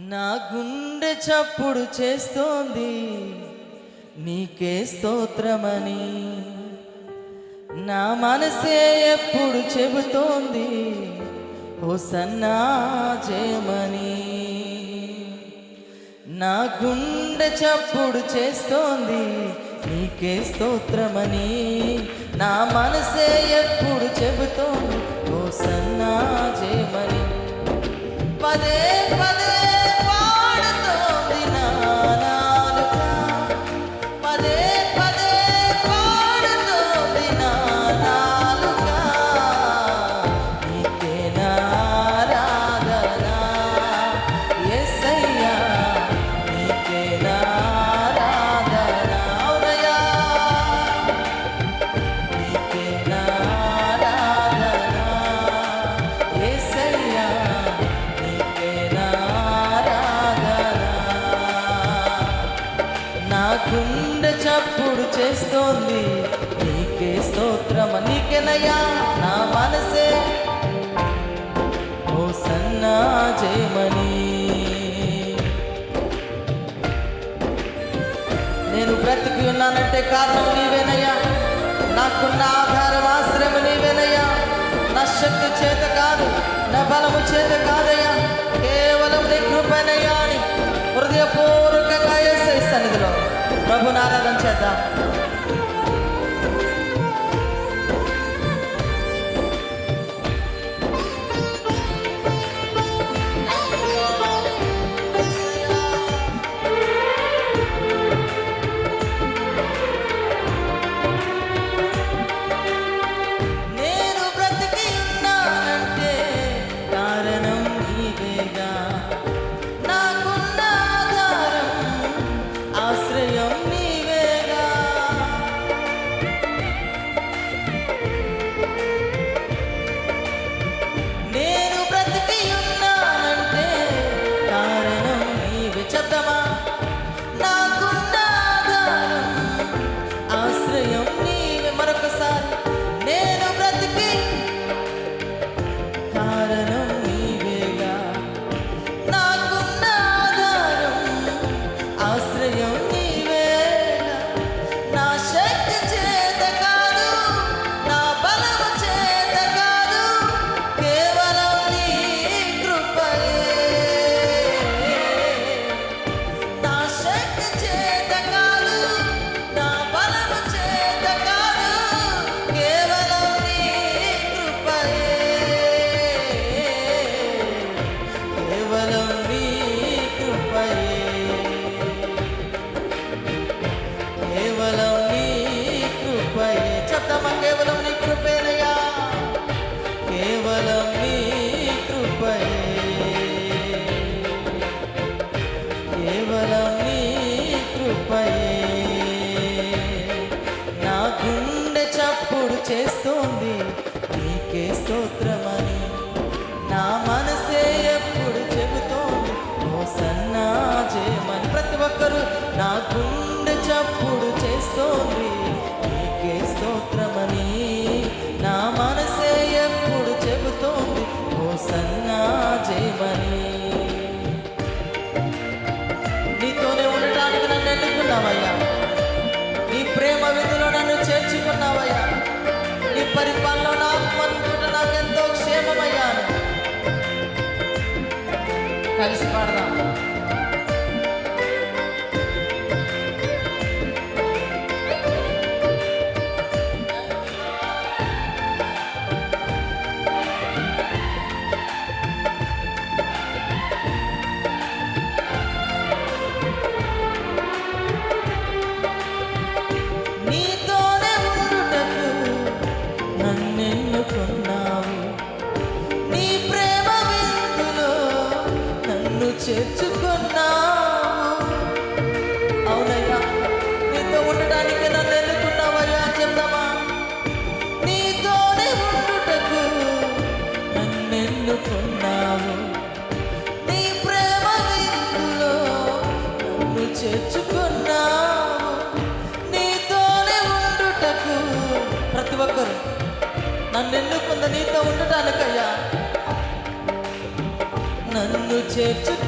నా గుండె చప్పుడు చేస్తోంది. నీకే స్తోత్రమని. నా మనసే ఎప్పుడు చెబుతోంది. ఓ సన్నా జయమని. నా గుండె చప్పుడు చేస్తోంది. నీకే స్తోత్రమని. నా మనసే ఎప్పుడు చెబుతోంది. ఓ సన్నా జయమని. పదే పదే బ్రతికున్నానంటే కారణం నీవేనయ్యా. నాకున్న ఆధారం ఆశ్రయం నీవేనయ్యా. నా శక్తి చేత కాదు నా బలము చేత కాదయ్యా. కేవలం నీ కృపనయ్యా అని హృదయపూర్వకంగా వేసే సన్నిధిలో ప్రభునారాధన చేద్దాం. చేస్తోంది. నీకే స్తోత్రమని నా మనసే ఎప్పుడు చెబుతోంది. ఓ సన్నా చేయమని ప్రతి ఒక్కరూ నా గుండె చెప్పు పరిపాలన పంచుట నాకు ఎంతో క్షేమమయ్యాను. కలిసి పాడదాం. to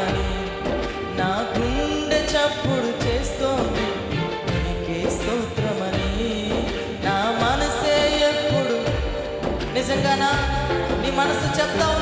touch of the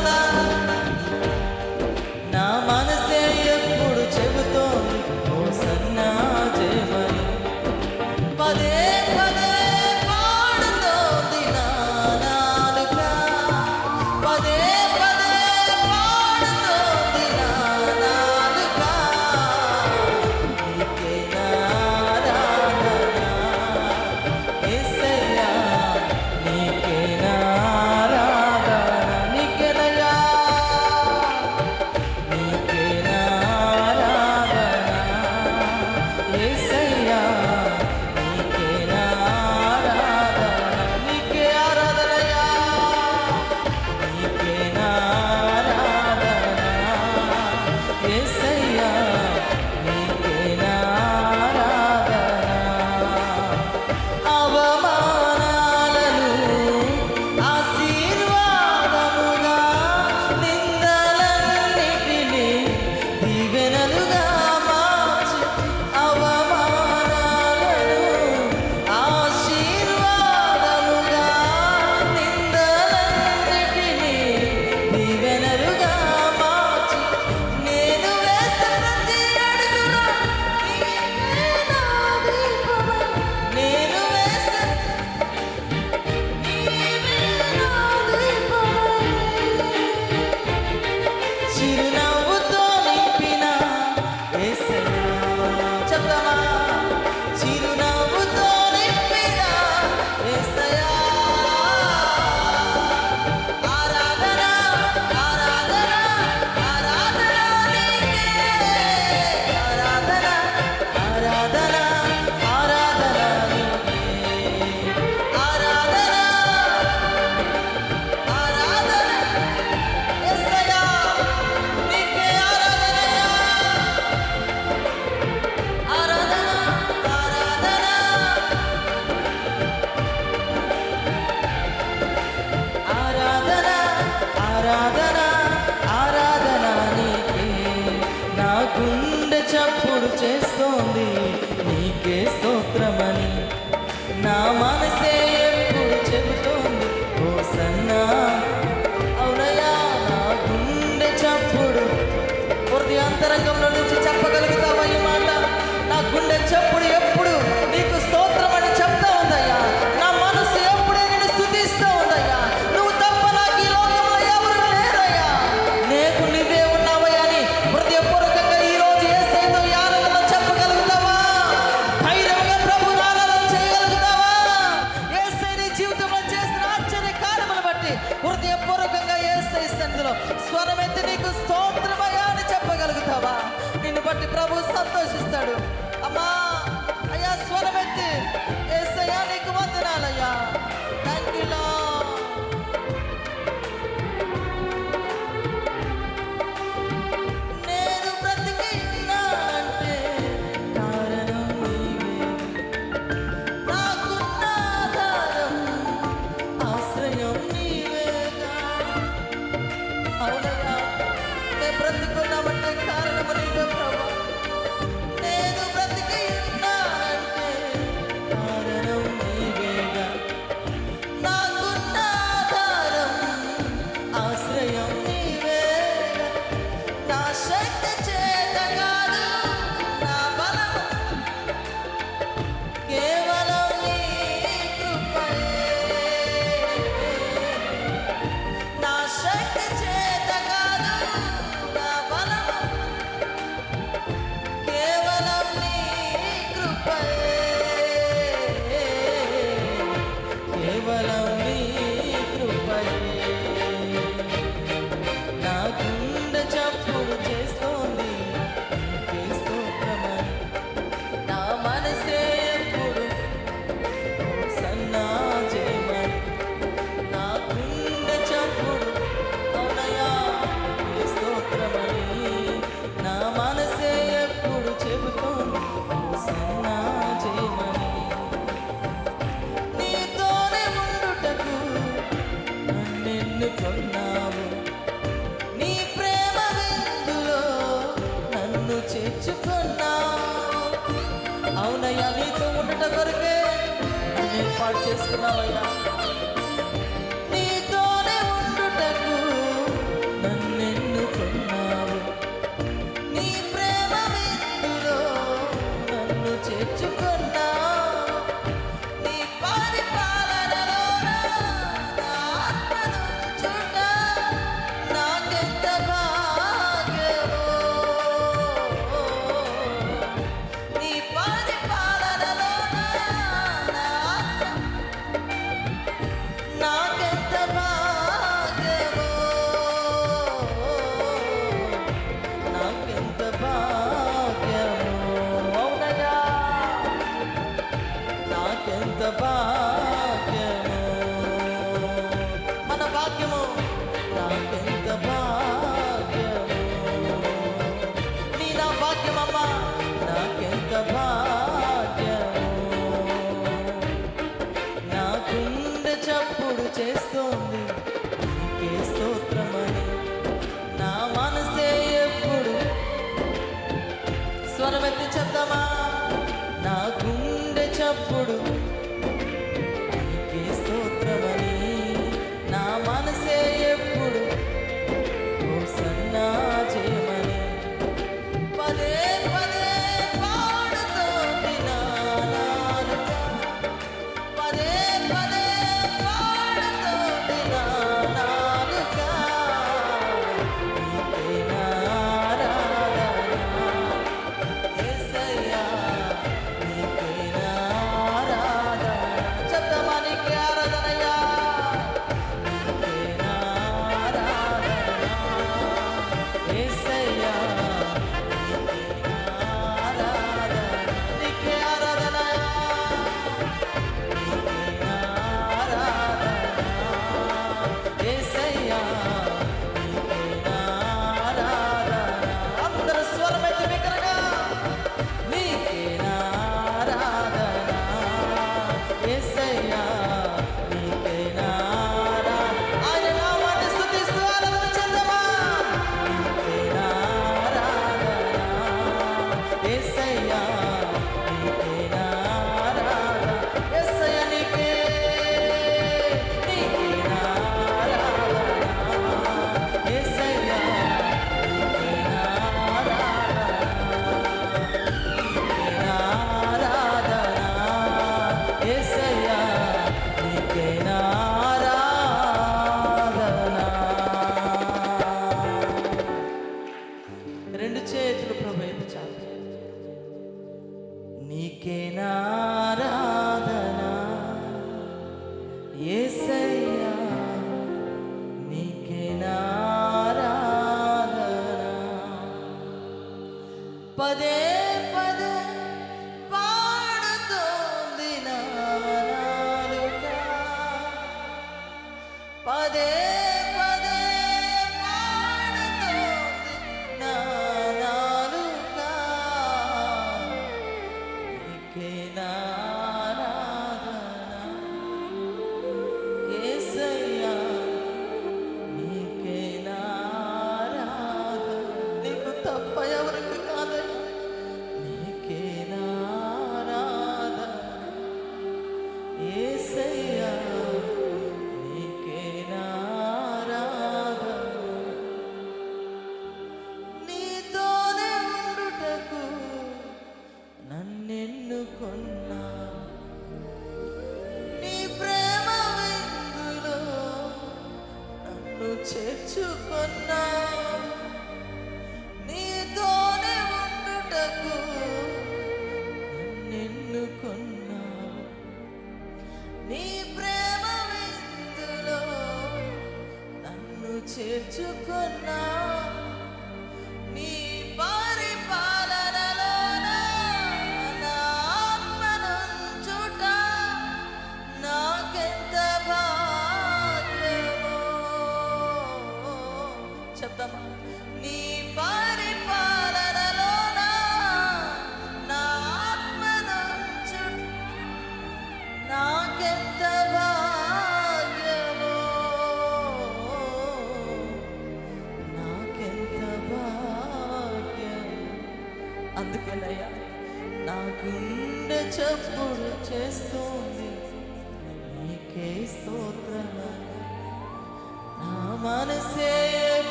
Son of a bitch.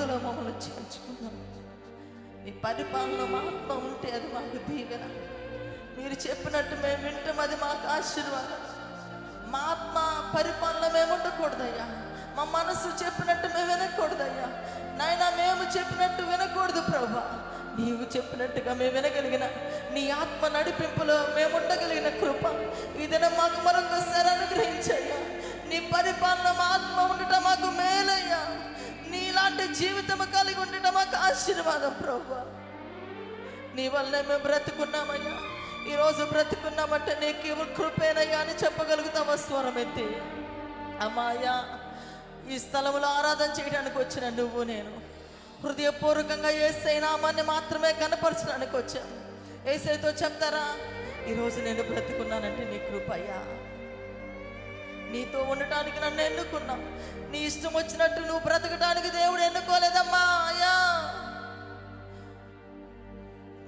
ప్రేమ మమ్మల్ని చేర్చుకున్నాం. నీ పరిపాలన మా ఉంటే అది మాకు దీవెన. మీరు చెప్పినట్టు మేము వింటాం అది మాకు ఆశీర్వాదం. మా ఆత్మ పరిపాలన మేము ఉండకూడదయ్యా. మా మనసు చెప్పినట్టు మేము వినకూడదయ్యా. నాయన మేము చెప్పినట్టు వినకూడదు ప్రభా. నీవు చెప్పినట్టుగా మేము వినగలిగిన నీ ఆత్మ నడిపింపులో మేము ఉండగలిగిన కృప ఇదన మాకు మరొకసారి అనుగ్రహించయ్యా. నీ పరిపాలన మా ఆత్మ ఉండటం మాకు మేలయ్యా. నీలాంటి జీవితం కలిగి ఉండటం మాకు ఆశీర్వాదం ప్రభు. నీ వల్లనే మేము బ్రతుకున్నామయ్యా. ఈరోజు బ్రతుకున్నామంటే నీకు ఇవ్వ కృపేనయ్యా అని చెప్పగలుగుతామా స్వరం ఎత్తి? అమ్మాయ్యా ఈ స్థలంలో ఆరాధన చేయడానికి వచ్చిన నువ్వు నేను. హృదయపూర్వకంగా ఏసై నామాన్ని మాత్రమే కనపరచడానికి వచ్చాను ఏసైతో చెప్తారా? ఈరోజు నేను బ్రతుకున్నానంటే నీ కృపయ్యా. నీతో ఉండటానికి నన్ను ఎన్నుకున్నావు. నీ ఇష్టం వచ్చినట్టు నువ్వు బ్రతకటానికి దేవుడు ఎన్నుకోలేదమ్మా అయ్యా.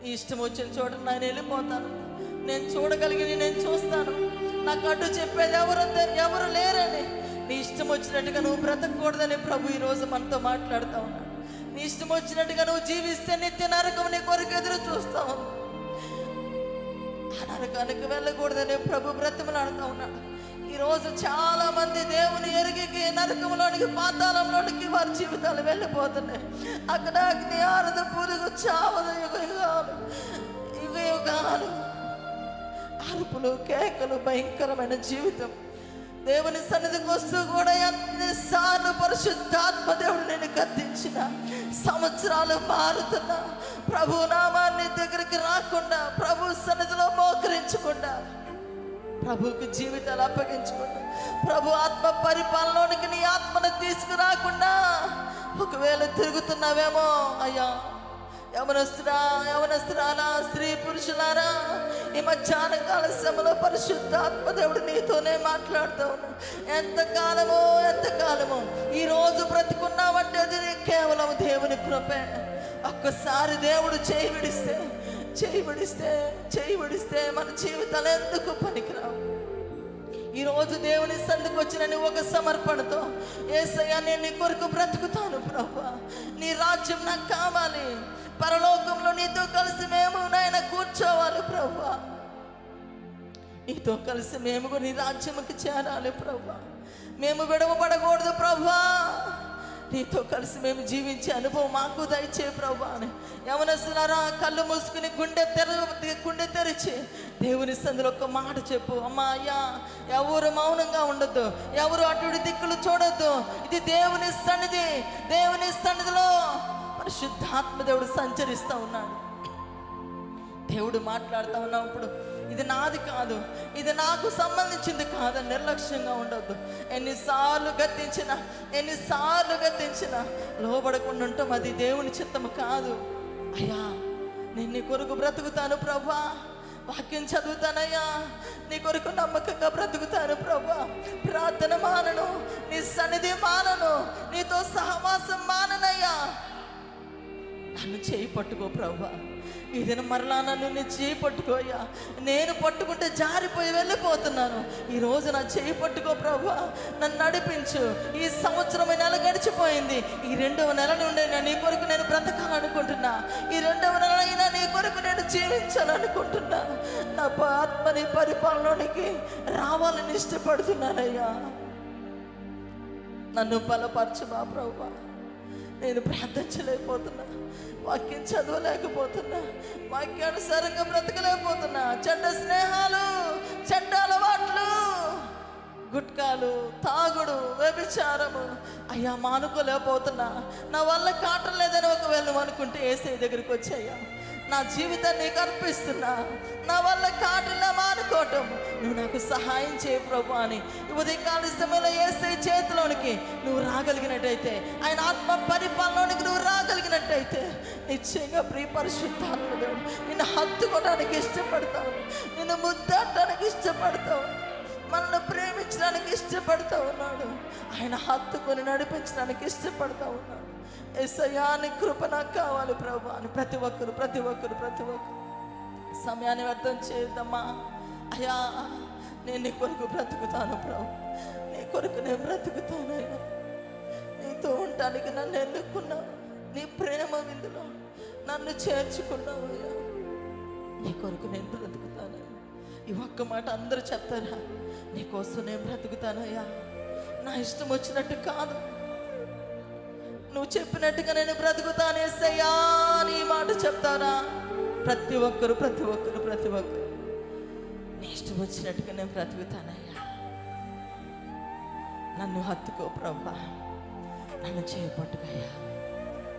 నీ ఇష్టం వచ్చిన చోట నేను వెళ్ళిపోతాను. నేను చూడగలిగిన నేను చూస్తాను. నాకు అడ్డు చెప్పేది ఎవరు ఎవరు లేరని. నీ ఇష్టం వచ్చినట్టుగా నువ్వు బ్రతకూడదని ప్రభు ఈరోజు మనతో మాట్లాడుతూ ఉన్నాడు. నీ ఇష్టం వచ్చినట్టుగా నువ్వు జీవిస్తే నిత్య నరకం నీ కొరకు ఎదురు చూస్తావు. ఆ నరకానికి వెళ్ళకూడదని ప్రభు బ్రతిమలాడుతూ ఉన్నాడు. ఈరోజు చాలా మంది దేవుని ఎరిగికి నరకంలోనికి పాతాళంలోనికి వారి జీవితాలు వెళ్ళిపోతున్నాయి. అక్కడ అగ్ని ఆరద పురుగు చావదు యుగ యుగాలు యుగ యుగాలు. అరుపులు కేకలు భయంకరమైన జీవితం. దేవుని సన్నిధికి వస్తూ కూడా ఎన్నిసార్లు పరిశుద్ధాత్మ దేవుడు నేను గద్దించిన సంవత్సరాలు మారుతున్నా ప్రభు నామాన్ని దగ్గరికి రాకుండా ప్రభు సన్నిధిలో మోకరించకుండా ప్రభువుకి జీవితాలు అప్పగించుకుంటా ప్రభు ఆత్మ పరిపాలనలోనికి నీ ఆత్మను తీసుకురాకుండా ఒకవేళ తిరుగుతున్నావేమో అయ్యా యవనస్తురా యవనస్తురాలా స్త్రీ పురుషులారా ఈ మధ్యాహ్న కాల శ్రమలో పరిశుద్ధాత్మ దేవుడు నీతోనే మాట్లాడుతూ ఉన్నాడు ఎంతకాలమో ఎంతకాలమో ఈ రోజు బ్రతుకున్నావంటే అది కేవలం దేవుని కృపే. ఒక్కసారి దేవుడు చేయి విడిస్తే చేయబడిస్తే చేయబడిస్తే మన జీవితాలు ఎందుకు పనికిరావు? ఈరోజు దేవుని సందుకు వచ్చిన నీ ఒక సమర్పణతో ఏసయ్యా నేను నీ కొరకు బ్రతుకుతాను ప్రభా. నీ రాజ్యం నాకు కావాలి. పరలోకంలో నీతో కలిసి మేము నాయన కూర్చోవాలి ప్రభా. నీతో కలిసి మేము కూడా నీ రాజ్యముకి చేరాలి ప్రభా. మేము విడవబడకూడదు ప్రభా. నీతో కలిసి మేము జీవించే అనుభవం మాకు దయచే ప్రభా అని. యవనస్తులారా కళ్ళు మూసుకుని గుండె తెర గుండె తెరిచి దేవుని సందులో ఒక మాట చెప్పు. అమ్మా అయ్యా ఎవరు మౌనంగా ఉండొద్దు. ఎవరు అటుడి దిక్కులు చూడొద్దు. ఇది దేవుని సన్నిధి. దేవుని సన్నిధిలో పరిశుద్ధాత్మ దేవుడు సంచరిస్తూ ఉన్నాడు. దేవుడు మాట్లాడుతూ ఉన్నప్పుడు ఇది నాది కాదు ఇది నాకు సంబంధించింది కాదు నిర్లక్ష్యంగా ఉండొద్దు. ఎన్నిసార్లు గద్దించిన ఎన్నిసార్లు గద్దించిన లోబడకుండా ఉంటాం అది దేవుని చిత్తము కాదు. అయ్యా నేను నీ కొరకు బ్రతుకుతాను ప్రభా. వాక్యం చదువుతానయ్యా. నీ కొరకు నమ్మకంగా బ్రతుకుతాను ప్రభా. ప్రార్థన మానను నీ సన్నిధి మానను నీతో సహవాసం మాననయ్యా. నన్ను చేయి పట్టుకో ప్రభా. ఇదిన మరలా నన్ను నీ చేయి పట్టుకోయ్యా. నేను పట్టుకుంటే జారిపోయి వెళ్ళిపోతున్నాను. ఈరోజు నా చేయి పట్టుకో ప్రభా. నన్ను నడిపించు. ఈ సంవత్సరం నెల గడిచిపోయింది. ఈ రెండవ నెల నుండి నేను నీ కొరకు నేను బ్రతకాలనుకుంటున్నా. ఈ రెండవ నెల అయినా నీ కొరకు నేను జీవించాలనుకుంటున్నా. నా ఆత్మని పరిపాలనకి పరిపాలనలోనికి రావాలని ఇష్టపడుతున్నానయ్యా. నన్ను బలపరచు మా ప్రభా. నేను ప్రార్థించలేకపోతున్నా. వాక్యం చదవలేకపోతున్నా. వాక్యానుసారంగా బ్రతకలేకపోతున్నా. చెడ్డ స్నేహాలు చెడ్డ అలవాట్లు గుట్కాలు తాగుడు వ్యభిచారము. అయ్యా మానుకోలేకపోతున్నా నా వల్ల కాటం లేదని ఒకవేళ నువ్వు అనుకుంటే ఏసై దగ్గరికి వచ్చాయ్యా. నా జీవితాన్ని నీకు అర్పిస్తున్నా. నా వల్ల కాటిలా మానుకోవటం నువ్వు నాకు సహాయం చేయ ప్రభు అని ఉదయకాల సమయంలో వేసే చేతిలోనికి నువ్వు రాగలిగినట్టయితే ఆయన ఆత్మ పరిపాలనలోనికి నువ్వు రాగలిగినట్టయితే నిశ్చయంగా ప్రియ పరిశుద్ధాత్మ దేవుడు నిన్ను హత్తుకోవడానికి ఇష్టపడతావు నిన్ను ముద్దాడటానికి ఇష్టపడతావు మనల్ని ప్రేమించడానికి ఇష్టపడతా ఉన్నాడు ఆయన హత్తుకొని నడిపించడానికి ఇష్టపడతా ఉన్నాడు ఎసయాని కృప నాకు కావాలి ప్రభు అని ప్రతి ఒక్కరు ప్రతి ఒక్కరు ప్రతి ఒక్కరు. సమయాన్ని వ్యర్థం చేద్దామా అయ్యా నేను నీ కొరకు బ్రతుకుతాను ప్రభు. నీ కొరకు నేను బ్రతుకుతాను అయ్యా నీతో ఉండటానికి నన్ను ఎన్నుకున్నాను నీ ప్రేమ విందులో నన్ను చేర్చుకున్నావయ్యా నీ కొరకు నేను బ్రతుకుతాను ఈ ఒక్క మాట అందరూ చెప్తారా? నీ కోసం నేను బ్రతుకుతానయ్యా నా ఇష్టం వచ్చినట్టు కాదు. నువ్వు చెప్పినట్టుగా నేను బ్రతుకుతాను నీ మాట చెప్తారా? ప్రతి ఒక్కరు ప్రతి ఒక్కరు ప్రతి ఒక్కరు. నీ ఇష్టం వచ్చినట్టుగా నేను బ్రతుకుతానయ్యా నన్ను హత్తుకో ప్రభా. నన్ను చేపట్టుకయ్యా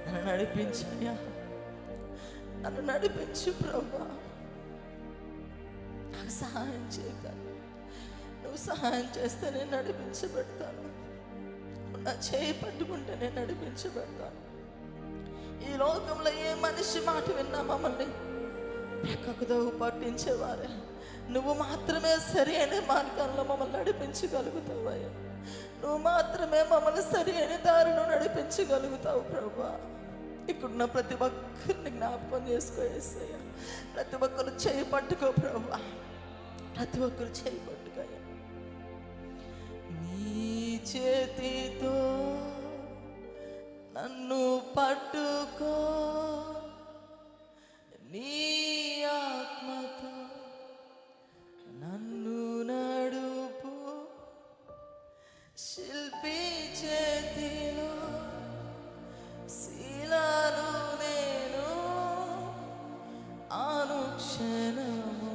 నన్ను నడిపించయ్యా నన్ను నడిపించు ప్రభా. నాకు సహాయం చేయగలను నువ్వు సహాయం చేస్తే నేను నడిపించబెడతాను. నా చేయి పట్టుకుంటే నేను నడిపించబెడతాను. ఈ లోకంలో ఏ మనిషి మాట విన్నా మమ్మల్ని ప్రక్కకు పట్టించేవారే. నువ్వు మాత్రమే సరి అయిన మార్గంలో మమ్మల్ని నడిపించగలుగుతావయ్యా. నువ్వు మాత్రమే మమ్మల్ని సరి అయిన దారిలో నడిపించగలుగుతావు ప్రభా. ఇక్కడున్న ప్రతి ఒక్కరిని జ్ఞాపకం చేసుకో ప్రతి ఒక్కరు చేయి పట్టుకో ప్రభా. ప్రతి ఒక్కరు చేయి పట్టుకోయ్యా. నీ చేతితో నన్ను పట్టుకో. నీ ఆత్మతో శిల్పి చేతిలో శీలాను నేను అనుక్షణము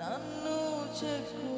నన్ను చెక్కు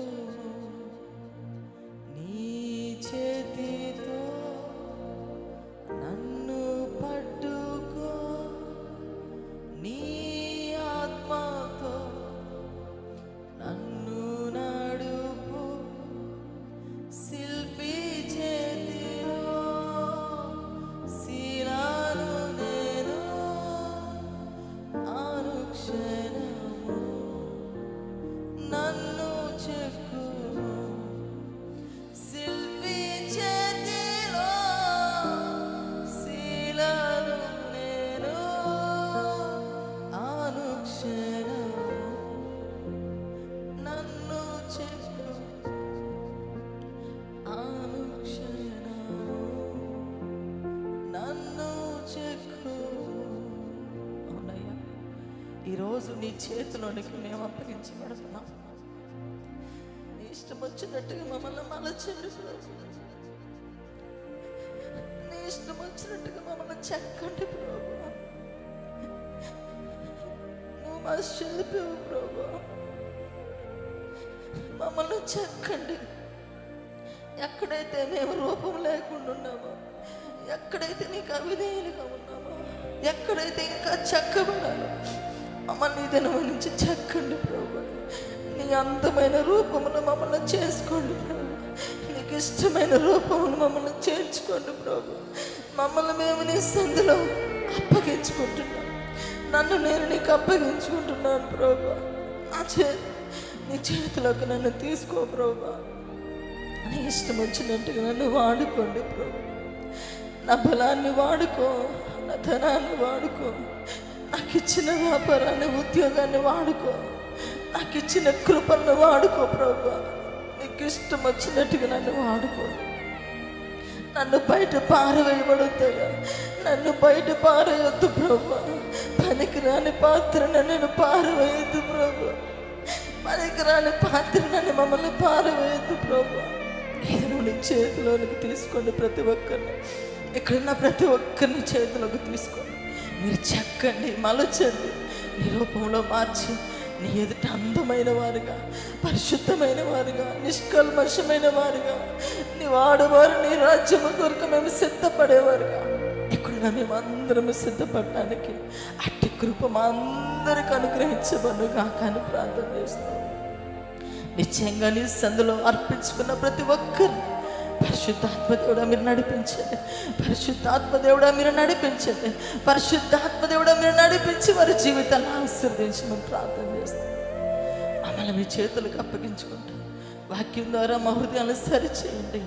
ఈరోజు నీ చేతిలోనికి మేము అప్పగించబడుతున్నాం. నీ ఇష్టం వచ్చినట్టుగా మమ్మల్ని మలచండి ప్రభు నీ ఇష్టం వచ్చినట్టుగా మమ్మల్ని చెక్కండి ప్రభు నువ్వు మా శిల్పివు ప్రభు మమ్మల్ని చెక్కండి. ఎక్కడైతే మేము రూపం లేకుండా ఉన్నామో ఎక్కడైతే నీకు అవిధేయులుగా ఉన్నామో ఎక్కడైతే ఇంకా చెక్కబడాలో మమ్మల్ని దినం నుంచి చెక్కండి ప్రభు. నీ అందమైన రూపమును మమ్మల్ని చేసుకోండి ప్రభు. నీకు ఇష్టమైన రూపమును మమ్మల్ని చేర్చుకోండి ప్రభు. మమ్మల్ని మేము నీ సందులో అప్పగించుకుంటున్నాం. నన్ను నేను నీకు అప్పగించుకుంటున్నాను ప్రభు. నా చే నీ చేతిలోకి నన్ను తీసుకో ప్రభు. నీ ఇష్టం వచ్చినట్టుగా నన్ను వాడుకోండి ప్రభు. నా బలాన్ని వాడుకో నా ధనాన్ని వాడుకో నాకు ఇచ్చిన వ్యాపారాన్ని ఉద్యోగాన్ని వాడుకో. నాకు ఇచ్చిన కృపను వాడుకో ప్రభు. నీకు ఇష్టం వచ్చినట్టుగా నన్ను వాడుకో. నన్ను బయట పారవేయబడుతుందా నన్ను బయట పారేయొద్దు ప్రభు. పనికిరాని పాత్రను నేను పారవేయద్దు ప్రభు. పనికిరాని పాత్రనని మమ్మల్ని పారవేయద్దు ప్రభు. ఇది నీ చేతిలోనికి తీసుకోండి ప్రతి ఒక్కరిని. ఇక్కడున్న ప్రతి ఒక్కరిని చేతిలోకి తీసుకోండి. మీరు చెక్కండి మలచండి నీ రూపంలో మార్చి నీ ఎదుట అందమైన వారుగా పరిశుద్ధమైన వారుగా నిష్కల్మషమైన వారుగా నీ వాడవారు నీ రాజ్యము కొరకు మేము సిద్ధపడేవారుగా. ఇక్కడ మేము అందరము సిద్ధపడడానికి అట్టి కృప మా అందరికి అనుగ్రహించబడు కాకని ప్రార్థన చేస్తాం నిశ్చయంగా నీ సందులో అర్పించుకున్న ప్రతి ఒక్కరిని పరిశుద్ధాత్మ దేవుడా మీరు నడిపించండి. పరిశుద్ధాత్మ దేవుడా మీరు నడిపించండి. పరిశుద్ధాత్మ దేవుడా మీరు నడిపించి వారి జీవితాన్ని ఆశీర్దించి మేము ప్రార్థన చేస్తాం మమ్మల్ని మీ చేతులకు అప్పగించుకుంటాం వాక్యం ద్వారా మా హృదయాన్ని సరిచేయండి.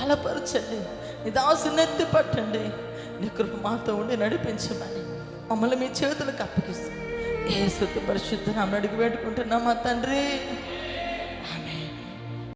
బలపరచండి. నీ దాసుని ఎత్తి పట్టండి నీ కృప మాతో ఉండి నడిపించమని మమ్మల్ని మీ చేతులకు అప్పగిస్తాం ఏ శుద్ధ పరిశుద్ధ నామని అడిగి పెట్టుకుంటున్నాం మా తండ్రి.